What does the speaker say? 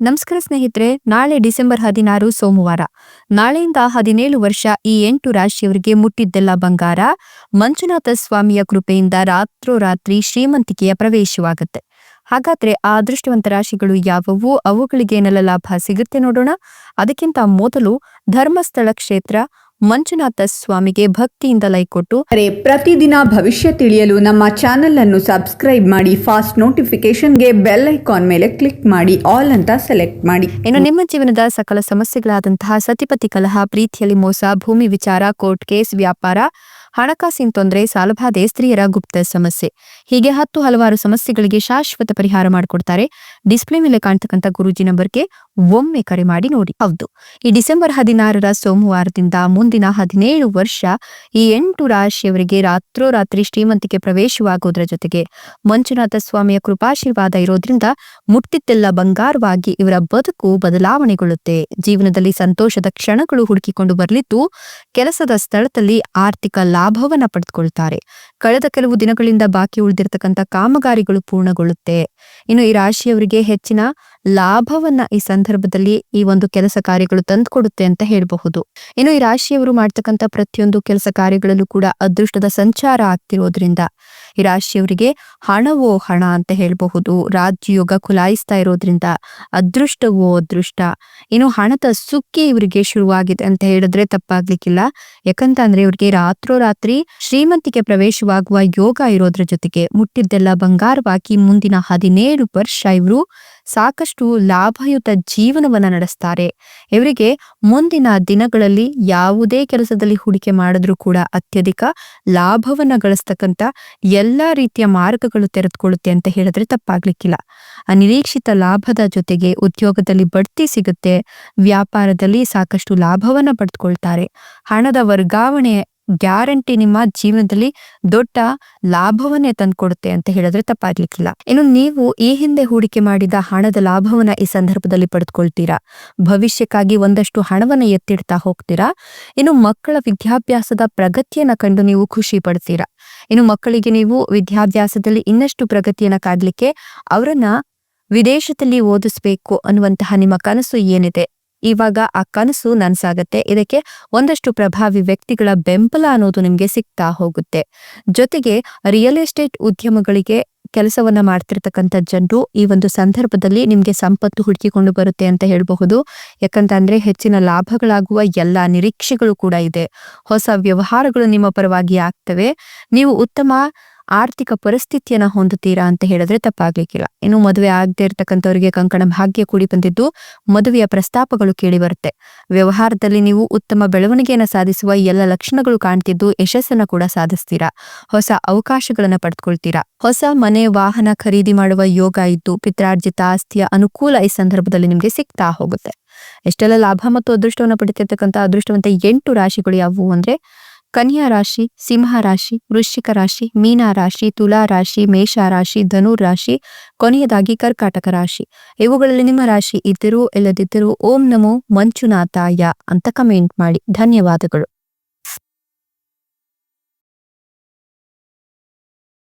ನಮಸ್ಕಾರ ಸ್ನೇಹಿತರೆ, ನಾಳೆ ಡಿಸೆಂಬರ್ ಹದಿನಾರು ಸೋಮವಾರ. ನಾಳೆಯಿಂದ ಹದಿನೇಳು ವರ್ಷ ಈ ಎಂಟು ರಾಶಿಯವರಿಗೆ ಮುಟ್ಟಿದ್ದೆಲ್ಲ ಬಂಗಾರ. ಮಂಜುನಾಥ ಸ್ವಾಮಿಯ ಕೃಪೆಯಿಂದ ರಾತ್ರೋರಾತ್ರಿ ಶ್ರೀಮಂತಿಕೆಯ ಪ್ರವೇಶವಾಗುತ್ತೆ. ಹಾಗಾದ್ರೆ ಆ ಅದೃಷ್ಟವಂತ ರಾಶಿಗಳು ಯಾವುವು? ಅವುಗಳಿಗೆ ಏನೆಲ್ಲ ಲಾಭ ಸಿಗುತ್ತೆ ನೋಡೋಣ. ಅದಕ್ಕಿಂತ ಮೊದಲು ಧರ್ಮಸ್ಥಳ ಕ್ಷೇತ್ರ ಮಂಜುನಾಥ ಸ್ವಾಮಿಗೆ ಭಕ್ತಿಯಿಂದ ಲೈಕ್ ಕೊಟ್ಟು ಅರೆ ಪ್ರತಿದಿನ ಭವಿಷ್ಯ ತಿಳಿಯಲು ನಮ್ಮ ಚಾನೆಲ್ ಅನ್ನು ಸಬ್ಸ್ಕ್ರೈಬ್ ಮಾಡಿ ಫಾಸ್ಟ್ ನೋಟಿಫಿಕೇಶನ್ಗೆ ಬೆಲ್ ಐಕಾನ್ ಮೇಲೆ ಕ್ಲಿಕ್ ಮಾಡಿ ಆಲ್ ಅಂತ ಸೆಲೆಕ್ಟ್ ಮಾಡಿ. ಇನ್ನು ನಿಮ್ಮ ಜೀವನದ ಸಕಲ ಸಮಸ್ಯೆಗಳಾದಂತಹ ಸತಿಪತಿ ಕಲಹ ಪ್ರೀತಿಯಲ್ಲಿ ಮೋಸ ಭೂಮಿ ವಿಚಾರ ಕೋರ್ಟ್ ಕೇಸ್ ವ್ಯಾಪಾರ ಹಣಕಾಸಿನ ತೊಂದರೆ ಸಾಲಬಾಧೆ ಸ್ತ್ರೀಯರ ಗುಪ್ತ ಸಮಸ್ಯೆ. ಹೀಗೆ ಹತ್ತು ಹಲವಾರು ಸಮಸ್ಯೆಗಳಿಗೆ ಶಾಶ್ವತ ಪರಿಹಾರ ಮಾಡಿಕೊಡ್ತಾರೆ. ಡಿಸ್ಪ್ಲೇ ಮೇಲೆ ಕಾಣ್ತಕ್ಕಂಥ ಗುರುಜಿ ನಂಬರ್ಗೆ ಒಮ್ಮೆ ಕರೆ ಮಾಡಿ ನೋಡಿ. ಹೌದು. ಈ ಡಿಸೆಂಬರ್ ಹದಿನಾರರ ಸೋಮವಾರದಿಂದ ಮುಂದಿನ ಹದಿನೇಳು ವರ್ಷ ಈ ಎಂಟು ರಾಶಿಯವರಿಗೆ ರಾತ್ರೋರಾತ್ರಿ ಶ್ರೀಮಂತಿಕೆ ಪ್ರವೇಶವಾಗುವುದರ ಜೊತೆಗೆ ಮಂಜುನಾಥ ಸ್ವಾಮಿಯ ಕೃಪಾಶೀರ್ವಾದ ಇರೋದ್ರಿಂದ ಮುಟ್ಟಿದ್ದೆಲ್ಲ ಬಂಗಾರವಾಗಿ ಇವರ ಬದುಕು ಬದಲಾವಣೆಗೊಳ್ಳುತ್ತೆ. ಜೀವನದಲ್ಲಿ ಸಂತೋಷದ ಕ್ಷಣಗಳು ಹುಡುಕಿಕೊಂಡು ಬರಲಿದ್ದು ಕೆಲಸದ ಸ್ಥಳದಲ್ಲಿ ಆರ್ಥಿಕ ಲಾಭವನ್ನ ಪಡೆದುಕೊಳ್ತಾರೆ ಕಳೆದ ಕೆಲವು ದಿನಗಳಿಂದ ಬಾಕಿ ಉಳಿದಿರತಕ್ಕಂಥ ಕಾಮಗಾರಿಗಳು ಪೂರ್ಣಗೊಳ್ಳುತ್ತೆ. ಇನ್ನು ಈ ರಾಶಿಯವರಿಗೆ ಹೆಚ್ಚಿನ ಲಾಭವನ್ನ ಈ ಸಂದರ್ಭದಲ್ಲಿ ಈ ಒಂದು ಕೆಲಸ ಕಾರ್ಯಗಳು ತಂದುಕೊಡುತ್ತೆ ಅಂತ ಹೇಳಬಹುದು. ಇನ್ನು ಈ ರಾಶಿಯವರು ಮಾಡ್ತಕ್ಕಂಥ ಪ್ರತಿಯೊಂದು ಕೆಲಸ ಕಾರ್ಯಗಳಲ್ಲೂ ಕೂಡ ಅದೃಷ್ಟದ ಸಂಚಾರ ಆಗ್ತಿರೋದ್ರಿಂದ ಈ ರಾಶಿಯವರಿಗೆ ಹಣವೋ ಹಣ ಅಂತ ಹೇಳಬಹುದು. ರಾಜ್ಯಯೋಗ ಖುಲಾಯಿಸ್ತಾ ಇರೋದ್ರಿಂದ ಅದೃಷ್ಟವೋ ಅದೃಷ್ಟ. ಇನ್ನು ಹಣದ ಸುಕ್ಕಿ ಇವರಿಗೆ ಶುರುವಾಗಿದೆ ಅಂತ ಹೇಳಿದ್ರೆ ತಪ್ಪಾಗ್ಲಿಕ್ಕಿಲ್ಲ. ಯಾಕಂತ ಅಂದ್ರೆ ಇವರಿಗೆ ರಾತ್ರೋರಾತ್ರಿ ಶ್ರೀಮಂತಿಕೆ ಪ್ರವೇಶವಾಗುವ ಯೋಗ ಇರೋದ್ರ ಜೊತೆಗೆ ಮುಟ್ಟಿದ್ದೆಲ್ಲ ಬಂಗಾರವಾಗಿ ಮುಂದಿನ ಹದಿನೇಳು ವರ್ಷ ಇವರು ಸಾಕಷ್ಟು ಲಾಭಯುತ ಜೀವನವನ್ನ ನಡೆಸ್ತಾರೆ. ಇವರಿಗೆ ಮುಂದಿನ ದಿನಗಳಲ್ಲಿ ಯಾವುದೇ ಕೆಲಸದಲ್ಲಿ ಹೂಡಿಕೆ ಮಾಡಿದ್ರೂ ಕೂಡ ಅತ್ಯಧಿಕ ಲಾಭವನ್ನ ಗಳಿಸ್ತಕ್ಕಂಥ ಎಲ್ಲಾ ರೀತಿಯ ಮಾರ್ಗಗಳು ತೆರೆದುಕೊಳ್ಳುತ್ತೆ ಅಂತ ಹೇಳಿದ್ರೆ ತಪ್ಪಾಗ್ಲಿಕ್ಕಿಲ್ಲ. ಅನಿರೀಕ್ಷಿತ ಲಾಭದ ಜೊತೆಗೆ ಉದ್ಯೋಗದಲ್ಲಿ ಬಡ್ತಿ ಸಿಗುತ್ತೆ, ವ್ಯಾಪಾರದಲ್ಲಿ ಸಾಕಷ್ಟು ಲಾಭವನ್ನ ಪಡೆದುಕೊಳ್ತಾರೆ. ಹಣದ ವರ್ಗಾವಣೆ ಗ್ಯಾರಂಟಿ ನಿಮ್ಮ ಜೀವನದಲ್ಲಿ ದೊಡ್ಡ ಲಾಭವನ್ನೇ ತಂದುಕೊಡುತ್ತೆ ಅಂತ ಹೇಳಿದ್ರೆ ತಪ್ಪಾಗ್ಲಿಕ್ಕಿಲ್ಲ. ಇನ್ನು ನೀವು ಈ ಹಿಂದೆ ಹೂಡಿಕೆ ಮಾಡಿದ ಹಣದ ಲಾಭವನ್ನ ಈ ಸಂದರ್ಭದಲ್ಲಿ ಪಡೆದುಕೊಳ್ತೀರಾ? ಭವಿಷ್ಯಕ್ಕಾಗಿ ಒಂದಷ್ಟು ಹಣವನ್ನ ಎತ್ತಿಡ್ತಾ ಹೋಗ್ತೀರಾ? ಇನ್ನು ಮಕ್ಕಳ ವಿದ್ಯಾಭ್ಯಾಸದ ಪ್ರಗತಿಯನ್ನ ಕಂಡು ನೀವು ಖುಷಿ ಪಡ್ತೀರಾ? ಇನ್ನು ಮಕ್ಕಳಿಗೆ ನೀವು ವಿದ್ಯಾಭ್ಯಾಸದಲ್ಲಿ ಇನ್ನಷ್ಟು ಪ್ರಗತಿಯನ್ನ ಕಾಡ್ಲಿಕ್ಕೆ ಅವರನ್ನ ವಿದೇಶದಲ್ಲಿ ಓದಿಸ್ಬೇಕು ಅನ್ನುವಂತಹ ನಿಮ್ಮ ಕನಸು ಏನಿದೆ? ಇವಾಗ ಆ ಕನಸು ನನ್ಸಾಗತ್ತೆ. ಇದಕ್ಕೆ ಒಂದಷ್ಟು ಪ್ರಭಾವಿ ವ್ಯಕ್ತಿಗಳ ಬೆಂಬಲ ಅನ್ನೋದು ನಿಮ್ಗೆ ಸಿಗ್ತಾ ಹೋಗುತ್ತೆ. ಜೊತೆಗೆ ರಿಯಲ್ ಎಸ್ಟೇಟ್ ಉದ್ಯಮಗಳಿಗೆ ಕೆಲಸವನ್ನ ಮಾಡ್ತಿರ್ತಕ್ಕಂಥ ಜನರು ಈ ಒಂದು ಸಂದರ್ಭದಲ್ಲಿ ನಿಮ್ಗೆ ಸಂಪತ್ತು ಹುಡುಕಿಕೊಂಡು ಬರುತ್ತೆ ಅಂತ ಹೇಳಬಹುದು. ಯಾಕಂತಂದ್ರೆ ಹೆಚ್ಚಿನ ಲಾಭಗಳಾಗುವ ಎಲ್ಲಾ ನಿರೀಕ್ಷೆಗಳು ಕೂಡ ಇದೆ. ಹೊಸ ವ್ಯವಹಾರಗಳು ನಿಮ್ಮ ಪರವಾಗಿ ಆಗ್ತವೆ. ನೀವು ಉತ್ತಮ ಆರ್ಥಿಕ ಪರಿಸ್ಥಿತಿಯನ್ನ ಹೊಂದುತ್ತೀರಾ ಅಂತ ಹೇಳಿದ್ರೆ ತಪ್ಪಾಗ್ಲಿಕ್ಕಿಲ್ಲ. ಇನ್ನು ಮದುವೆ ಆಗದೆ ಇರತಕ್ಕಂಥವರಿಗೆ ಕಂಕಣ ಭಾಗ್ಯ ಕೂಡಿ ಬಂದಿದ್ದು ಮದುವೆಯ ಪ್ರಸ್ತಾಪಗಳು ಕೇಳಿ ಬರುತ್ತೆ. ವ್ಯವಹಾರದಲ್ಲಿ ನೀವು ಉತ್ತಮ ಬೆಳವಣಿಗೆಯನ್ನ ಸಾಧಿಸುವ ಎಲ್ಲ ಲಕ್ಷಣಗಳು ಕಾಣ್ತಿದ್ದು ಯಶಸ್ಸನ್ನ ಕೂಡ ಸಾಧಿಸ್ತೀರಾ? ಹೊಸ ಅವಕಾಶಗಳನ್ನ ಪಡೆದುಕೊಳ್ತೀರಾ ಹೊಸ ಮನೆ, ವಾಹನ ಖರೀದಿ ಮಾಡುವ ಯೋಗ ಇದ್ದು ಪಿತ್ರಾರ್ಜಿತ ಆಸ್ತಿಯ ಅನುಕೂಲ ಈ ಸಂದರ್ಭದಲ್ಲಿ ನಿಮ್ಗೆ ಸಿಗ್ತಾ ಹೋಗುತ್ತೆ. ಎಷ್ಟೆಲ್ಲ ಲಾಭ ಮತ್ತು ಅದೃಷ್ಟವನ್ನು ಪಡಿತಿರ್ತಕ್ಕಂಥ ಅದೃಷ್ಟವಂತ ಎಂಟು ರಾಶಿಗಳು ಯಾವುವು ಅಂದ್ರೆ ಕನ್ಯಾ ರಾಶಿ, ಸಿಂಹ ರಾಶಿ, ವೃಶ್ಚಿಕ ರಾಶಿ, ಮೀನಾ ರಾಶಿ, ತುಲಾ ರಾಶಿ, ಮೇಷ ರಾಶಿ, ಧನು ರಾಶಿ, ಕೊನೆಯದಾಗಿ ಕರ್ಕಾಟಕ ರಾಶಿ. ಇವುಗಳಲ್ಲಿ ನಿಮ್ಮ ರಾಶಿ ಇದ್ದರೂ, ಇಲ್ಲದಿದ್ದರೂ, ಓಂ ನಮೋ ಮಂಜುನಾಥಾಯ ಅಂತ ಕಮೆಂಟ್ ಮಾಡಿ. ಧನ್ಯವಾದಗಳು.